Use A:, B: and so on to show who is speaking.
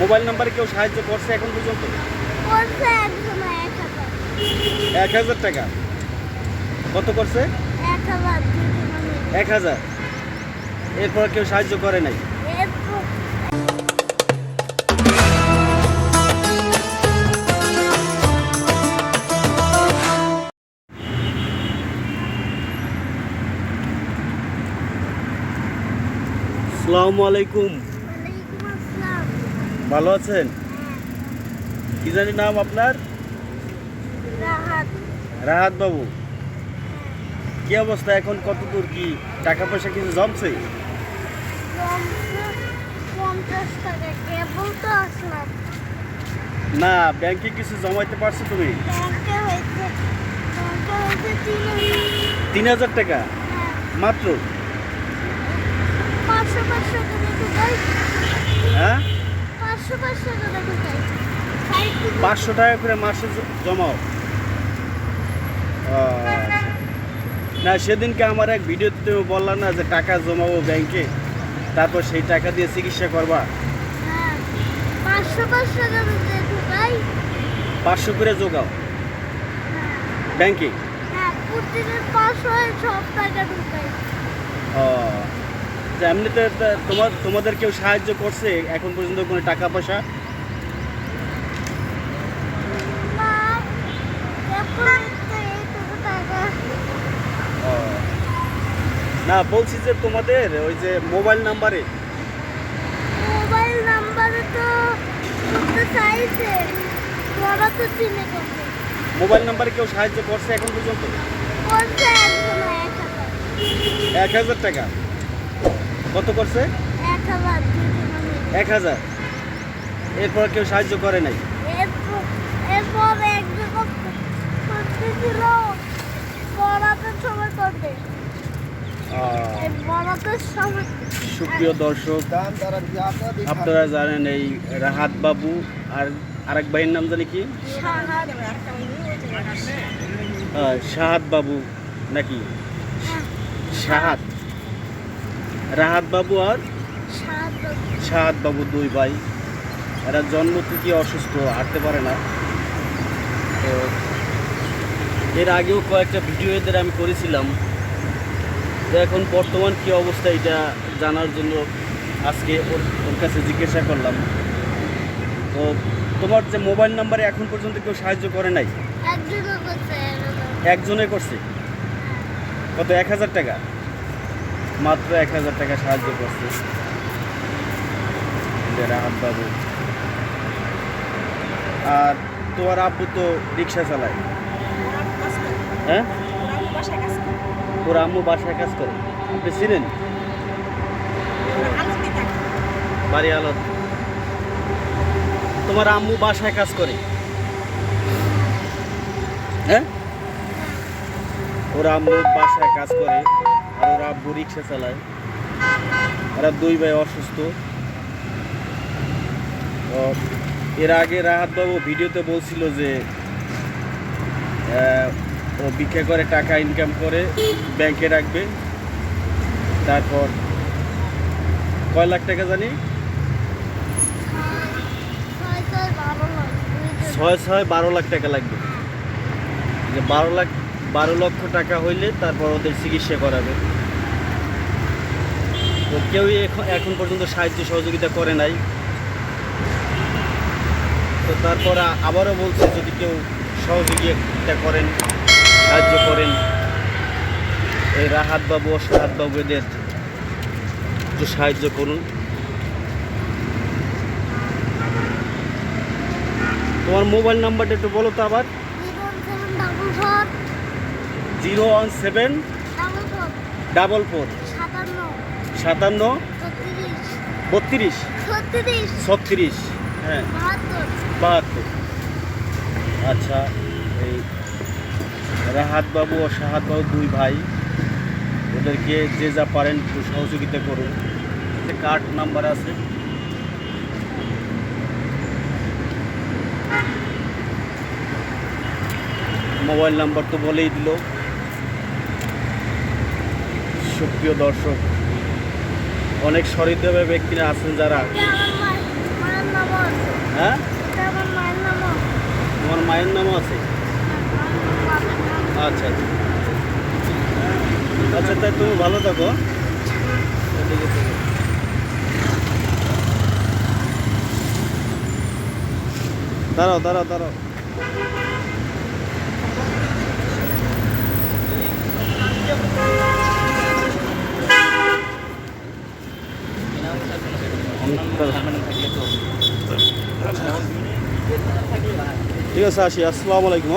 A: Mobile নাম্বারে কেউ সাহায্য করছে এখন পর্যন্ত?
B: এক হাজার।
A: টাকা। কত করছে?
B: এক হাজার
A: এরপর কেউ সাহায্য করে নাই? আসসালামু আলাইকুম। ভালো আছেন? কি জানি নাম আপনার?
B: রাহাত।
A: বাবু। কি অবস্থা? এখন কত দূর কি? টাকা। পয়সা কিছু জমছে না ব্যাংকে কিছু জমাইতে পারছ তুমি?
B: তিন হাজার।
A: টাকা?
B: হ্যাঁ।
A: মাত্র? হ্যাঁ?
B: পাঁচশো টাকা
A: করে মাসে জমাও। না সেদিনকে আমার এক ভিডিওতে তুমি বললা না যে টাকা জমাবো ব্যাংকে তারপর সেই টাকা দিয়ে চিকিৎসা করবা।
B: পাঁচশো করে
A: জোগাও। ব্যাংকে?
B: হ্যাঁ প্রতিদিন পাঁচশো সব টাকা ঢুকাই
A: ও তা এমনিতে তোমার তোমাদের কেউ সাহায্য করছে এখন পর্যন্ত কোনো টাকা পয়সা?
B: না
A: বলছি যে তোমাদের ওই যে মোবাইল নাম্বারে।
B: মোবাইল নাম্বারে তো চাইছে ওরা তো চিনে করছে।
A: মোবাইল নাম্বারে কেউ সাহায্য করছে এখন পর্যন্ত?
B: এক হাজার
A: টাকা। কত করছে?
B: এক হাজার
A: এরপর কেউ সাহায্য করে নাই? সুপ্রিয় দর্শক আপনারা জানেন এই রাহাত বাবু আর আরেক ভাইয়ের নাম জানি কি? শাহাদ। বাবু নাকি? শাহাদ। রাহাত বাবু আর? শাহাদ বাবু। দুই ভাই। এরা জন্ম থেকে অসুস্থ হাঁটতে পারে না। তো এর আগেও কয়েকটা ভিডিও এদের আমি করেছিলাম। তো এখন বর্তমান কি অবস্থা এটা জানার জন্য আজকে ওর ওর কাছে জিজ্ঞাসা করলাম। তো তোমার যে মোবাইল নাম্বারে এখন পর্যন্ত কেউ সাহায্য করে নাই? একজনে করছে? কত? এক হাজার টাকা? মাত্র এক হাজার টাকা সাহায্য করছে। আর তোমার আব্বু তো রিক্সা চালায়। হ্যাঁ? ওর আম্মু বাসায় কাজ করে। আপনি চিনেন? বাড়ি আলত তোমার আম্মু বাসায় কাজ করে। হ্যাঁ? ওর আম্মু বাসায় কাজ করে। ওর আব্বু রিক্সা চালায়। ওরা দুই ভাই অসুস্থ। এর আগে রাহাত বাবু ভিডিওতে বলছিল যে ও ভিক্ষা করে টাকা ইনকাম করে ব্যাংকে রাখবে। তারপর কয় লাখ টাকা জানি?
B: ছয় ছয়, বারো লাখ
A: টাকা লাগবে। বারো লাখ, বারো লক্ষ টাকা হইলে তারপর ওদের চিকিৎসা করাবে। তো কেউই এখন এখন পর্যন্ত সাহায্য সহযোগিতা করে নাই। তো তারপর আবারও বলছে যদি কেউ সহযোগিতা করেন সাহায্য করেন এই রাহাত বাবু ও সাহাত বাবু এদের একটু সাহায্য করুন। তোমার মোবাইল নাম্বারটা একটু বলো তো আবার।
B: Zero
A: one seven
B: double four. সাতান্ন
A: বত্রিশ
B: ছত্রিশ।
A: হ্যাঁ।
B: বাহাত্তর।
A: আচ্ছা এই রাহাত বাবু ও সাহাত বাবু দুই ভাই ওদেরকে যে যা পারেন একটু সহযোগিতা করুন। কার্ড নাম্বার আছে। মোবাইল নাম্বার তো বলেই দিল। সুপ্রিয় দর্শক অনেক সহৃদয় ব্যক্তিরা আছেন যারা? হ্যাঁ? তোমার মায়ের নামও আছে? আচ্ছা আচ্ছা। আচ্ছা তাই তুমি ভালো থাকো এদিকে থেকে। দাঁড়াও দাঁড়াও দাঁড়াও। ঠিক আছে আসি। আসসালামু আলাইকুম